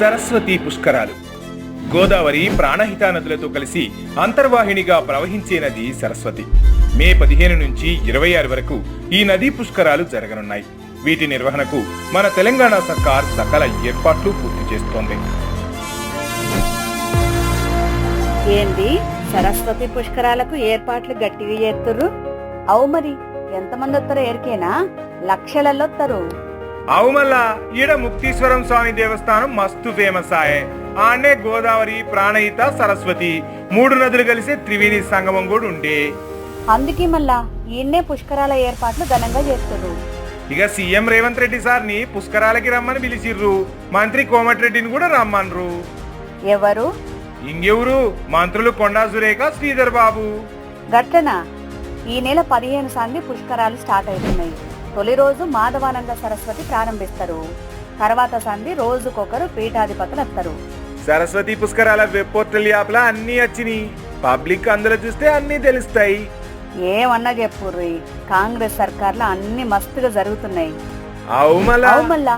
సరస్వతి పుష్కరాలు. గోదావరి ప్రాణహిత నదులతో కలిసి అంతర్వాహినిగా ప్రవహించే నది సరస్వతి. మే పదిహేను నుంచి ఇరవై ఆరు వరకు ఈ నదీ పుష్కరాలు జరగనున్నాయి. వీటి నిర్వహణకు మన తెలంగాణ సర్కార్ సకల ఏర్పాట్లు పూర్తి చేస్తోంది. ఏంది? సరస్వతి పుష్కరాలకు ఏర్పాట్లు గట్టిగా చేస్తుర్రు? అవు మరి ఎంతమంది వస్తారో ఎరికేనా లక్షలలో వస్తారు అవు మళ్ళా ఈడ ముక్తీశ్వరం స్వామి దేవస్థానం మస్తు ఫేమస్ ఆయే. ఆనే గోదావరి ప్రాణహిత సరస్వతి మూడు నదులు కలిసే త్రివేణి సంగమం కూడా ఉండే. అందుకే మళ్ళా ఈయన్నే పుష్కరాల ఏర్పాట్లు ఘనంగా చేస్తుర్రు. ఇక సీఎం రేవంత్ రెడ్డి సార్ని పుష్కరాలకి రమ్మని పిలిచిర్రు. మంత్రి కోమటిరెడ్డిని కూడా రమ్మన్రు. ఎవరు? ఇంకెవరు? మంత్రులు కొండా సురేఖ శ్రీధర్ బాబు. గట్లనా? ఈ నెల పదిహేను సంది పుష్కరాలు స్టార్ట్ అవుతున్నాయి. తొలి రోజు మాధవానంద సరస్వతి ప్రారంభిస్తారు. తర్వాత సంధి రోజుకొకరు పీఠాధిపతులు వస్తారు. సరస్వతి పుష్కరాల వెబ్ పోర్టల్ యాప్ లా అన్ని వచ్చినాయి. పబ్లిక్ అందులో చూస్తే అన్ని తెలుస్తాయి. ఏమన్నా చెప్పుర్రి కాంగ్రెస్ సర్కార్లో అన్ని మస్తుగా జరుగుతున్నాయి. అవు మళ్ళా అవు మళ్ళా